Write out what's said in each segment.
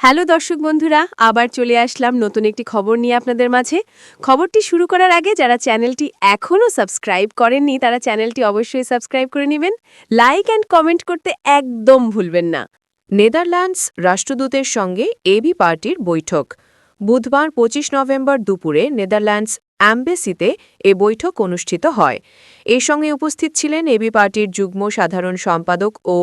Hello দর্শক বন্ধুরা, আবার চলে আসলাম নতুন একটি খবর নিয়ে আপনাদের মাঝে। খবরটি শুরু করার আগে যারা চ্যানেলটি এখনও সাবস্ক্রাইব করেননি, তারা চ্যানেলটি অবশ্যই সাবস্ক্রাইব করে নেবেন। লাইক অ্যান্ড কমেন্ট করতে একদম ভুলবেন না। নেদারল্যান্ডস রাষ্ট্রদূতের সঙ্গে এবি পার্টির বৈঠক। বুধবার পঁচিশ নভেম্বর দুপুরে নেদারল্যান্ডস অ্যাম্বেসিতে এ বৈঠক অনুষ্ঠিত হয়। এর সঙ্গে উপস্থিত ছিলেন এবি পার্টির যুগ্ম সাধারণ সম্পাদক ও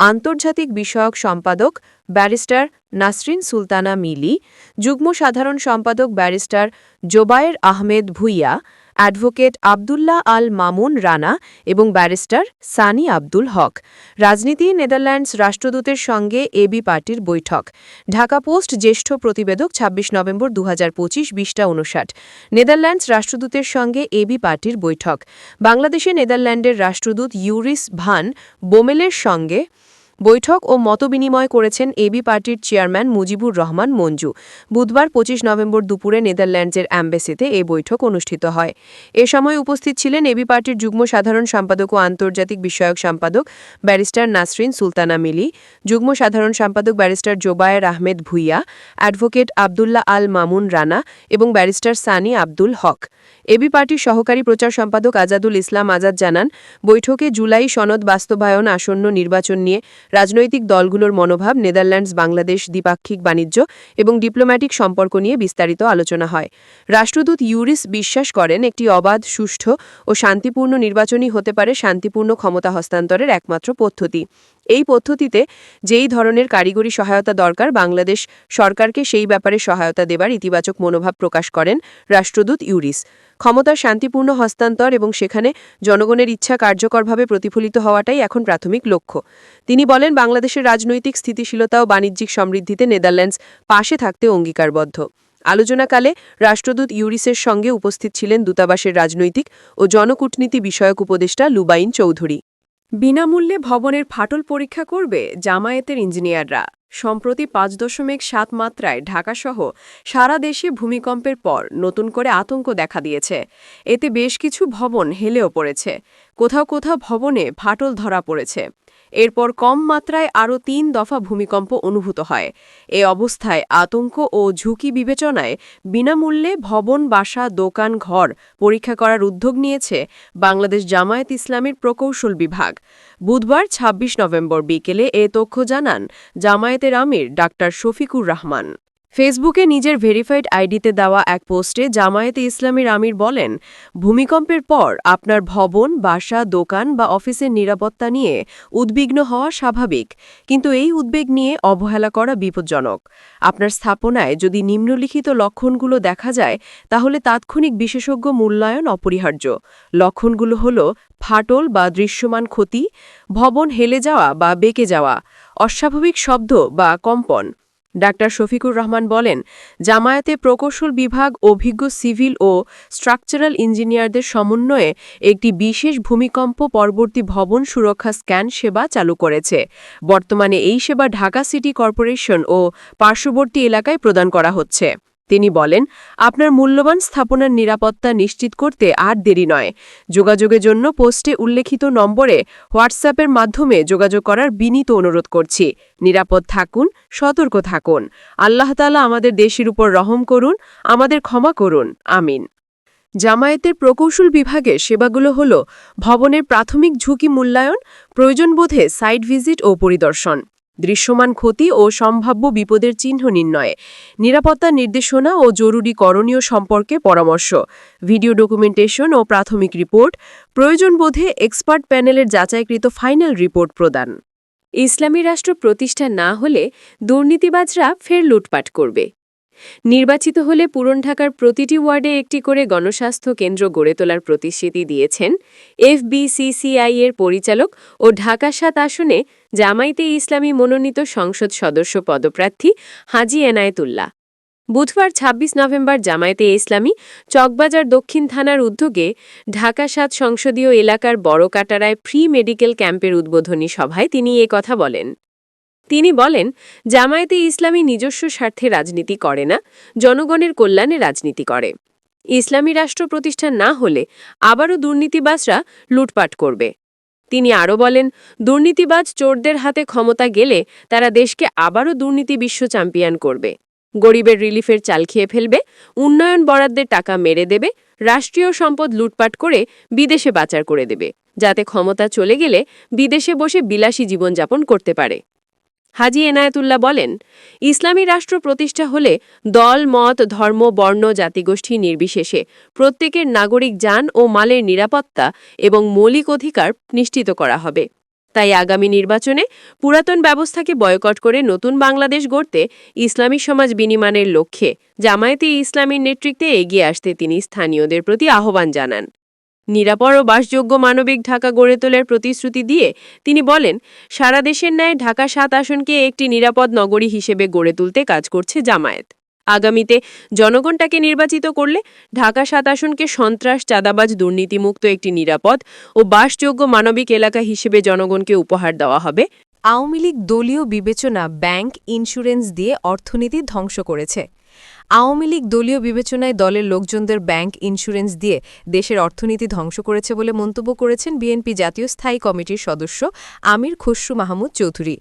আন্তর্জাতিক বিষয়ক সম্পাদক ব্যারিস্টার নাসরিন সুলতানা মিলি, যুগ্ম সাধারণ সম্পাদক ব্যারিস্টার জোবায়ের আহমেদ ভুইয়া অ্যাডভোকেট আবদুল্লাহ আল মামুন রানা এবং ব্যারিস্টার সানি আব্দুল হক। রাজনীতি, নেদারল্যান্ডস রাষ্ট্রদূতের সঙ্গে এবি পার্টির বৈঠক। ঢাকা পোস্ট জ্যেষ্ঠ প্রতিবেদক ২৬ নভেম্বর দু হাজার পঁচিশ বিশটা উনষাট নেদারল্যান্ডস রাষ্ট্রদূতের সঙ্গে এবি পার্টির বৈঠক। বাংলাদেশে নেদারল্যান্ডের রাষ্ট্রদূত ইউরিস ভান বোমেলের সঙ্গে বৈঠক ও মতবিনিময় করেছেন এবি পার্টির চেয়ারম্যান মুজিবুর রহমান মঞ্জু। বুধবার পঁচিশ নভেম্বর দুপুরে নেদারল্যান্ডসের অ্যাম্বাসিতে এই বৈঠক অনুষ্ঠিত হয়। এ সময় উপস্থিত ছিলেন এবি পার্টির যুগ্ম সাধারণ সম্পাদক ও আন্তর্জাতিক বিষয়ক সম্পাদক ব্যারিস্টার নাসরিন সুলতানা মিলি, যুগ্ম সাধারণ সম্পাদক ব্যারিস্টার জোবায়ের আহমেদ ভুইয়া, অ্যাডভোকেট আবদুল্লাহ আল মামুন রানা এবং ব্যারিস্টার সানি আব্দুল হক। এবি পার্টির সহকারী প্রচার সম্পাদক আজাদুল ইসলাম আজাদ জানান, বৈঠকে জুলাই সনদ বাস্তবায়ন আসন্ন নির্বাচন নিয়ে রাজনৈতিক দলগুলোর মনোভাব, নেদারল্যান্ডস, বাংলাদেশ, দ্বিপাক্ষিক বাণিজ্য এবং ডিপ্লোম্যাটিক সম্পর্ক নিয়ে বিস্তারিত আলোচনা হয়। রাষ্ট্রদূত ইউরিস বিশ্বাস করেন, একটি অবাধ, সুষ্ঠু ও শান্তিপূর্ণ নির্বাচনই হতে পারে শান্তিপূর্ণ ক্ষমতা হস্তান্তরের একমাত্র পদ্ধতি। এই পদ্ধতিতে যেই ধরনের কারিগরি সহায়তা দরকার, বাংলাদেশ সরকারকে সেই ব্যাপারে সহায়তা দেবার ইতিবাচক মনোভাব প্রকাশ করেন রাষ্ট্রদূত ইউরিস। ক্ষমতার শান্তিপূর্ণ হস্তান্তর এবং সেখানে জনগণের ইচ্ছা কার্যকরভাবে প্রতিফলিত হওয়াটাই এখন প্রাথমিক লক্ষ্য। তিনি বলেন, বাংলাদেশের রাজনৈতিক স্থিতিশীলতা ও বাণিজ্যিক সমৃদ্ধিতে নেদারল্যান্ডস পাশে থাকতে অঙ্গীকারবদ্ধ। আলোচনাকালে রাষ্ট্রদূত ইউরিসের সঙ্গে উপস্থিত ছিলেন দূতাবাসের রাজনৈতিক ও জনকূটনীতি বিষয়ক উপদেষ্টা লুবাইন চৌধুরী। বিনামূল্যে ভবনের ফাটল পরীক্ষা করবে জামায়াতের ইঞ্জিনিয়াররা। সম্প্রতি পাঁচ দশমিক সাত মাত্রায় ঢাকাসহ সারা দেশে ভূমিকম্পের পর নতুন করে আতঙ্ক দেখা দিয়েছে। এতে বেশ কিছু ভবন হেলেও পড়েছে। কোথাও কোথাও ভবনে ফাটল ধরা পড়েছে। এরপর কম মাত্রায় আরও তিন দফা ভূমিকম্প অনুভূত হয়। এ অবস্থায় আতঙ্ক ও ঝুঁকি বিবেচনায় বিনামূল্যে ভবন, বাসা, দোকান, ঘর পরীক্ষা করার উদ্যোগ নিয়েছে বাংলাদেশ জামায়াত ইসলামের প্রকৌশল বিভাগ। বুধবার ২৬ নভেম্বর বিকেলে এ তথ্য জানান জামায়াতের আমির ডা শফিকুর রহমান। ফেসবুকে নিজের ভেরিফাইড আইডিতে দেওয়া এক পোস্টে জামায়াতে ইসলামীর আমির বলেন, ভূমিকম্পের পর আপনার ভবন, বাসা, দোকান বা অফিসের নিরাপত্তা নিয়ে উদ্বিগ্ন হওয়া স্বাভাবিক, কিন্তু এই উদ্বেগ নিয়ে অবহেলা করা বিপজ্জনক। আপনার স্থাপনায় যদি নিম্নলিখিত লক্ষণগুলো দেখা যায়, তাহলে তাৎক্ষণিক বিশেষজ্ঞ মূল্যায়ন অপরিহার্য। লক্ষণগুলো হল ফাটল বা দৃশ্যমান ক্ষতি, ভবন হেলে যাওয়া বা বেঁকে যাওয়া, অস্বাভাবিক শব্দ বা কম্পন। ডাক্তার শফিকুর রহমান বলেন, জামায়াতে প্রকৌশল বিভাগ, অভিজ্ঞ সিভিল ও স্ট্রাকচারাল ইঞ্জিনিয়ারদের সমন্বয়ে একটি বিশেষ ভূমিকম্প পরবর্তী ভবন সুরক্ষা স্ক্যান সেবা চালু করেছে। বর্তমানে এই সেবা ঢাকা সিটি কর্পোরেশন ও পার্শ্ববর্তী এলাকায় প্রদান করা হচ্ছে। তিনি বলেন, আপনার মূল্যবান স্থাপনার নিরাপত্তা নিশ্চিত করতে আর দেরি নয়। যোগাযোগের জন্য পোস্টে উল্লেখিত নম্বরে হোয়াটসঅ্যাপের মাধ্যমে যোগাযোগ করার বিনীত অনুরোধ করছি। নিরাপদ থাকুন, সতর্ক থাকুন। আল্লাহ তালা আমাদের দেশের উপর রহম করুন, আমাদের ক্ষমা করুন। আমিন। জামায়াতের প্রকৌশল বিভাগের সেবাগুলো হল ভবনের প্রাথমিক ঝুঁকি মূল্যায়ন প্রয়োজনবোধে সাইট ভিজিট ও পরিদর্শন। দৃশ্যমান ক্ষতি ও সম্ভাব্য বিপদের চিহ্ন নির্ণয়, নিরাপত্তা নির্দেশনা ও জরুরি করণীয় সম্পর্কে পরামর্শ। ভিডিও ডকুমেন্টেশন ও প্রাথমিক রিপোর্ট, প্রয়োজন বোধে এক্সপার্ট প্যানেলের যাচাইকৃত ফাইনাল রিপোর্ট প্রদান। ইসলামী রাষ্ট্র প্রতিষ্ঠা না হলে দুর্নীতিবাজরা ফের লুটপাট করবে। নির্বাচিত হলে পুরন ঢাকার প্রতিটি ওয়ার্ডে একটি করে গণস্বাস্থ্য কেন্দ্র গড়ে তোলার প্রতিশ্রুতি দিয়েছেন এফবিসিসিআই এর পরিচালক ও ঢাকা সাত আসনে জামাইতে ইসলামী মনোনীত সংসদ সদস্য পদপ্রার্থী হাজি এনায়েতুল্লাহ। বুধবার ২৬ নভেম্বর জামায়াতে ইসলামী চকবাজার দক্ষিণ থানার উদ্যোগে ঢাকা সাত সংসদীয় এলাকার বড় কাটারায় ফ্রি মেডিকেল ক্যাম্পের উদ্বোধনী সভায় তিনি কথা বলেন। তিনি বলেন, জামায়াতে ইসলামী নিজস্ব স্বার্থে রাজনীতি করে না, জনগণের কল্যাণে রাজনীতি করে। ইসলামী রাষ্ট্র প্রতিষ্ঠা না হলে আবারও দুর্নীতিবাসরা লুটপাট করবে। তিনি আরও বলেন, দুর্নীতিবাজ চোরদের হাতে ক্ষমতা গেলে তারা দেশকে আবারও দুর্নীতি বিশ্ব চ্যাম্পিয়ন করবে। গরিবের রিলিফের চাল খেয়ে ফেলবে, উন্নয়ন বরাদ্দের টাকা মেরে দেবে, রাষ্ট্রীয় সম্পদ লুটপাট করে বিদেশে পাচার করে দেবে, যাতে ক্ষমতা চলে গেলে বিদেশে বসে বিলাসী জীবনযাপন করতে পারে। হাজি এনায়েতুল্লাহ বলেন, ইসলামী রাষ্ট্র প্রতিষ্ঠা হলে দল, মত, ধর্ম, বর্ণ, জাতিগোষ্ঠী নির্বিশেষে প্রত্যেকের নাগরিক যান ও মালের নিরাপত্তা এবং মৌলিক অধিকার নিশ্চিত করা হবে। তাই আগামী নির্বাচনে পুরাতন ব্যবস্থাকে বয়কট করে নতুন বাংলাদেশ গড়তে ইসলামী সমাজ বিনিমানের লক্ষ্যে জামায়াতে ইসলামীর নেতৃত্বে এগিয়ে আসতে তিনি স্থানীয়দের প্রতি আহ্বান জানান। নিরাপর ও বাসযোগ্য মানবিক ঢাকা গড়ে তোলার প্রতিশ্রুতি দিয়ে তিনি বলেন, সারা দেশের ন্যায় ঢাকা সাত আসনকে একটি নিরাপদ নগরী হিসেবে গড়ে তুলতে কাজ করছে জামায়াত। আগামীতে জনগণটাকে নির্বাচিত করলে ঢাকা সাত আসনকে সন্ত্রাস, চাঁদাবাজ, দুর্নীতিমুক্ত একটি নিরাপদ ও বাসযোগ্য মানবিক এলাকা হিসেবে জনগণকে উপহার দেওয়া হবে। আওয়ামী লীগ দলীয় বিবেচনা ব্যাংক ইন্স্যুরেন্স দিয়ে অর্থনীতি ধ্বংস করেছে। আওয়ামী লীগ দলীয় বিবেচনায় দলের লোকজনদের ব্যাংক ইন্স্যুরেন্স দিয়ে দেশের অর্থনীতি ধ্বংস করেছে বলে মন্তব্য করেছেন বিএনপি জাতীয় স্থায়ী কমিটির সদস্য আমির খসরু মাহমুদ চৌধুরী।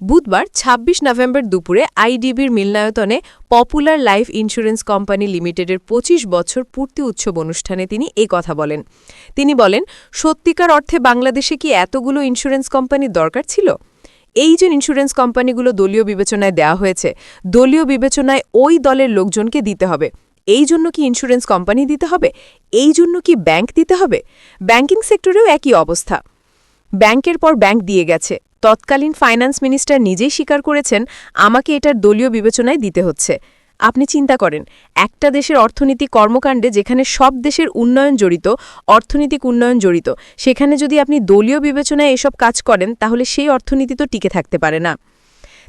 বুধবার ২৬ নভেম্বর দুপুরে আইডিবির মিলনায়তনে পপুলার লাইফ ইন্স্যুরেন্স কোম্পানি লিমিটেডের ২৫ বছর পূর্তি উৎসব অনুষ্ঠানে তিনি এ কথা বলেন। তিনি বলেন, সত্যিকার অর্থে বাংলাদেশে কি এতগুলো ইন্স্যুরেন্স কোম্পানির দরকার ছিল? এই যে ইন্স্যুরেন্স কোম্পানিগুলো দলীয় বিবেচনায় দেয়া হয়েছে, দলীয় বিবেচনায় ওই দলের লোকজনকে দিতে হবে। এই জন্য কি ইন্স্যুরেন্স কোম্পানি দিতে হবে? এই জন্য কি ব্যাংক দিতে হবে? ব্যাংকিং সেক্টরেও একই অবস্থা। ব্যাংকের পর ব্যাংক দিয়ে গেছে। তৎকালীন ফাইন্যান্স মিনিস্টার নিজেই স্বীকার করেছেন, আমাকে এটার দলীয় বিবেচনায় দিতে হচ্ছে। আপনি চিন্তা করেন, একটা দেশের অর্থনীতি কর্মকাণ্ডে যেখানে সব দেশের উন্নয়ন জড়িত, অর্থনৈতিক উন্নয়ন জড়িত, সেখানে যদি আপনি দলীয় বিবেচনায় এসব কাজ করেন, তাহলে সেই অর্থনীতি তো টিকে থাকতে পারে না।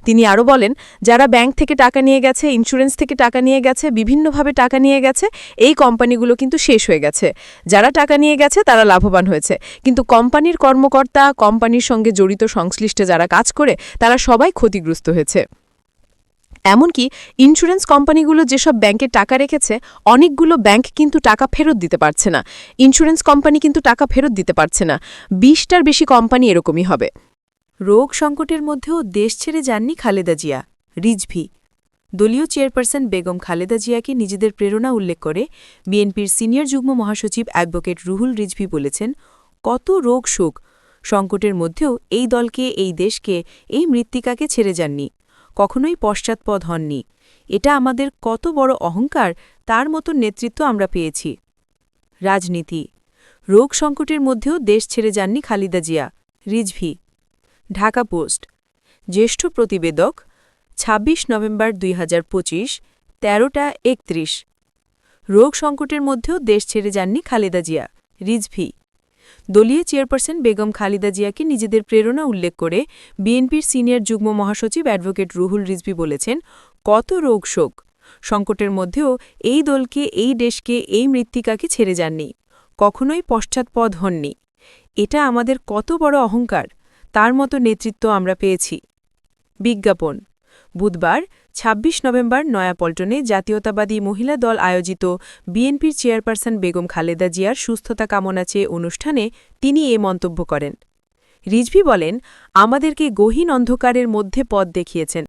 তিনি আরও বলেন, যারা ব্যাংক থেকে টাকা নিয়ে গেছে, ইন্স্যুরেন্স থেকে টাকা নিয়ে গেছে, বিভিন্নভাবে টাকা নিয়ে গেছে, এই কোম্পানিগুলো কিন্তু শেষ হয়ে গেছে। যারা টাকা নিয়ে গেছে, তারা লাভবান হয়েছে। কিন্তু কোম্পানির কর্মকর্তা, কোম্পানির সঙ্গে জড়িত সংশ্লিষ্টে যারা কাজ করে, তারা সবাই ক্ষতিগ্রস্ত হয়েছে। এমনকি ইন্স্যুরেন্স কোম্পানিগুলো যেসব ব্যাংকে টাকা রেখেছে, অনেকগুলো ব্যাংক কিন্তু টাকা ফেরত দিতে পারছে না। ইন্স্যুরেন্স কোম্পানি কিন্তু টাকা ফেরত দিতে পারছে না। বিশটার বেশি কোম্পানি এরকমই হবে। রোগ সংকটের মধ্যেও দেশ ছেড়ে যাননি খালেদা জিয়া, রিজভি। দলীয় চেয়ারপারসন বেগম খালেদা জিয়াকে নিজেদের প্রেরণা উল্লেখ করে বিএনপির সিনিয়র যুগ্ম মহাসচিব অ্যাডভোকেট রুহুল রিজভি বলেছেন, কত রোগ শোক। সংকটের মধ্যেও এই দলকে, এই দেশকে, এই মৃত্তিকাকে ছেড়ে যাননি। কখনোই পশ্চাৎপদ হননি। এটা আমাদের কত বড় অহংকার, তার মতো নেতৃত্ব আমরা পেয়েছি। রাজনীতি। রোগ সংকটের মধ্যেও দেশ ছেড়ে যাননি খালিদা জিয়া। রিজভি। ঢাকা পোস্ট। জ্যেষ্ঠ প্রতিবেদক ২৬ নভেম্বর দুই হাজার পঁচিশ, তেরোটা একত্রিশ। রোগ সংকটের মধ্যেও দেশ ছেড়ে যাননি খালেদা জিয়া। রিজভি। দলীয় চেয়ারপারসন বেগম খালিদা জিয়াকে নিজেদের প্রেরণা উল্লেখ করে বিএনপির সিনিয়র যুগ্ম মহাসচিব অ্যাডভোকেট রুহুল রিজভি বলেছেন, কত রোগ শোক। সংকটের মধ্যেও এই দলকে, এই দেশকে, এই মৃত্তিকাকে ছেড়ে যাননি। কখনোই পশ্চাৎপদ হননি। এটা আমাদের কত বড় অহংকার। তার মতো নেতৃত্ব আমরা পেয়েছি। বিজ্ঞাপন বুধবার ২৬ নভেম্বর নয়াপল্টনে জাতীয়তাবাদী মহিলা দল আয়োজিত বিএনপির চেয়ারপারসন বেগম খালেদা জিয়ার সুস্থতা কামনা চেয়ে অনুষ্ঠানে তিনি এ মন্তব্য করেন। রিজভি বলেন, আমাদেরকে গহীন অন্ধকারের মধ্যে পথ দেখিয়েছেন।